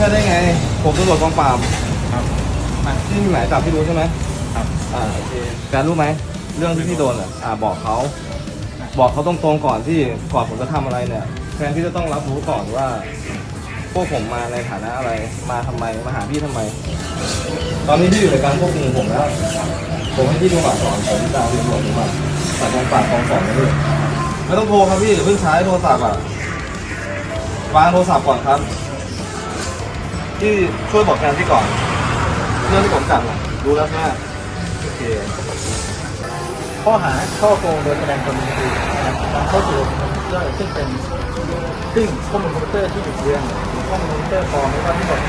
ช่ได้ไง ผมตำรวจกองปราบครับอะที่มีหมายจับพี่รู้ใช่ไหมครับอ่าโอเคแฟนรู้ไหมเรื่องที่พี่โดนอะอ่าบอกเขาบอกเขาตรงๆก่อนที่ก่อนผมจะทำอะไรเนี่ยแฟนพี่จะต้องรับรู้ก่อนว่า พวกผมมาในฐานะอะไรมาทำไมมาหาพี่ทำไม ตอนนี้พี่อยู่ในการควบคุมผมแล้ว ผมให้พี่ดูบัตรก่อนผมจะเอาตำรวจดูบัตรบัตรกองปราบกองสองนะพี่ไม่ต้องโทรครับพี่เดี๋ยวเพิ่งใช้โทรศัพท์อะวางโทรศัพท์ก่อนครับ ที่ช่วยบอกแทนพี่ก่อนเรื่องที่ผมจับน่ะรู้แล้วใช่ไหมโอเคข้อหาช่อโกงโดยแสดงตนเป็นครูนะครับการเข้าสู่ระบบคอมพิวเตอร์ซึ่งเป็นซึ่งข้อมูลคอมพิวเตอร์ที่บิดเบืองหรือข้อมูลคอมพิวเตอร์ปลอมไม่ว่าที่บอก